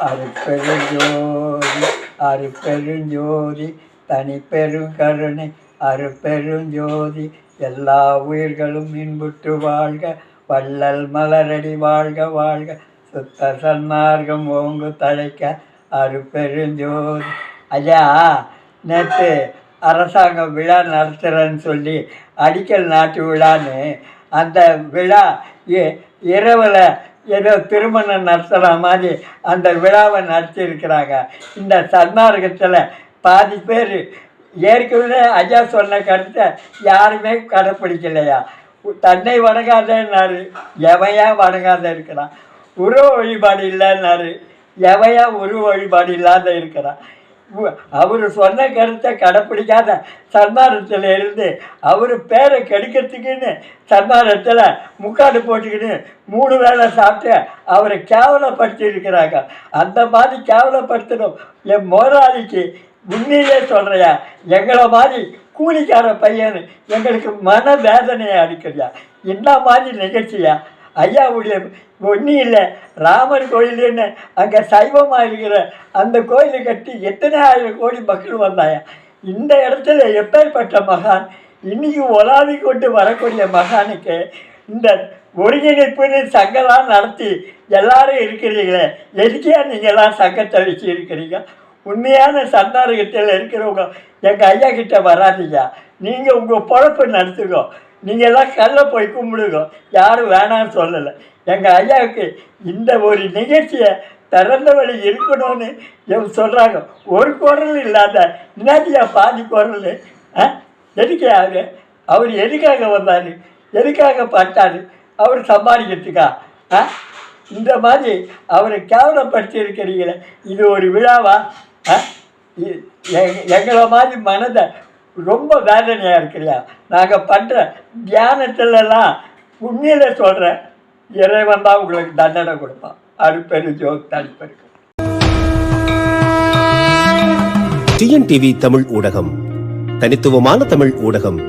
அருப்பெருஞ்சோதி அருப்பெருஞ்சோதி தனி பெருங்கருணை அருப்பெருஞ்சோதி எல்லா உயிர்களும் இன்புற்று வாழ்க வள்ளல் மலரடி வாழ்க வாழ்க சுத்த சன்மார்க்கம் ஓங்கு தழைக்க அருப்பெருஞ்சோதி. ஐயா நேற்று அரசாங்கம் விழா நடத்துகிறேன்னு சொல்லி அடிக்கல் நாட்டு விழான்னு அந்த விழா இரவில் ஏதோ திருமணம் நடத்துகிற மாதிரி அந்த விழாவை நடத்தியிருக்கிறாங்க. இந்த சன்மார்க்கத்தில் பாதி பேர் ஏற்கனவே ஐயா சொன்ன கருத்தை யாருமே கடைப்பிடிக்கலையா? தன்னை வணங்காதேன்னாரு. எவையா வணங்காத இருக்கிறான்? உருவ வழிபாடு இல்லைன்னாரு. எவையா உருவ வழிபாடு இல்லாத இருக்கிறான்? அவர் சொன்ன கருத்தை கடைப்பிடிக்காத சன்மானத்தில் இருந்து அவர் பேரை கெடுக்கிறதுக்குன்னு சன்மானத்தில் முக்காடு போட்டுக்கின்னு மூணு வேளை சாப்பிட்டு அவரை கேவலப்படுத்தி இருக்கிறாங்க அந்த மாதிரி கேவலப்படுத்தணும். என் முதலாளிக்கு உண்மையிலே சொல்கிறியா எங்களை மாதிரி கூலிக்கார பையன் எங்களுக்கு மன வேதனையை அடிக்கிறியா என்ன மாதிரி நிகழ்ச்சியா? ஐயாவுடைய ஒன்றும் இல்லை ராமர் கோயிலுன்னு அங்கே சைவமாக இருக்கிற அந்த கோயிலை கட்டி எத்தனை ஆயிரம் கோடி மக்கள் வந்தாயா? இந்த இடத்துல எப்பேற்பட்ட மகான் இன்னைக்கு ஒலாவி கொண்டு வரக்கூடிய மகானுக்கு இந்த ஒருங்கிணைப்புன்னு சங்கம்லாம் நடத்தி எல்லாரும் இருக்கிறீங்களே எதுக்கே நீங்கள்லாம் சங்கத்தை வச்சு இருக்கிறீங்க? உண்மையான சந்தாரகத்தில் இருக்கிறவங்க எங்கள் ஐயா கிட்டே வராதீங்க. நீங்கள் உங்கள் பொழப்பு நடத்துங்க. நீங்கள்லாம் கல்ல போய் கும்பிடுங்க. யாரும் வேணாம்னு சொல்லலை. எங்கள் ஐயாவுக்கு இந்த ஒரு நிகழ்ச்சியை திறந்த வழி இருக்கணும்னு சொல்கிறாங்க ஒரு குரல் இல்லாத என்னாச்சியா பாதி குரல் ஆ? எதுக்கு யார்? அவர் எதுக்காக வந்தார்? எதுக்காக பட்டார்? அவர் சம்பாதிக்கிறதுக்கா? ஆ? இந்த மாதிரி அவரை கேவலப்படுத்தியிருக்கிறீங்களே. இது ஒரு விழாவா? ஆ? எங்களை மாதிரி மனதை ரொம்ப வேதனையாக இல்லையா நாங்கள் பண்ணுற தியானத்துலலாம் உண்மையில சொல்கிறேன் இறைவன் தான் உங்களுக்கு தண்டனை கொடுப்பான். அருப்பெரு ஜோக் தனிப்பெருக்கு. டிஎன்டிவி தமிழ் ஊடகம் தனித்துவமான தமிழ் ஊடகம்.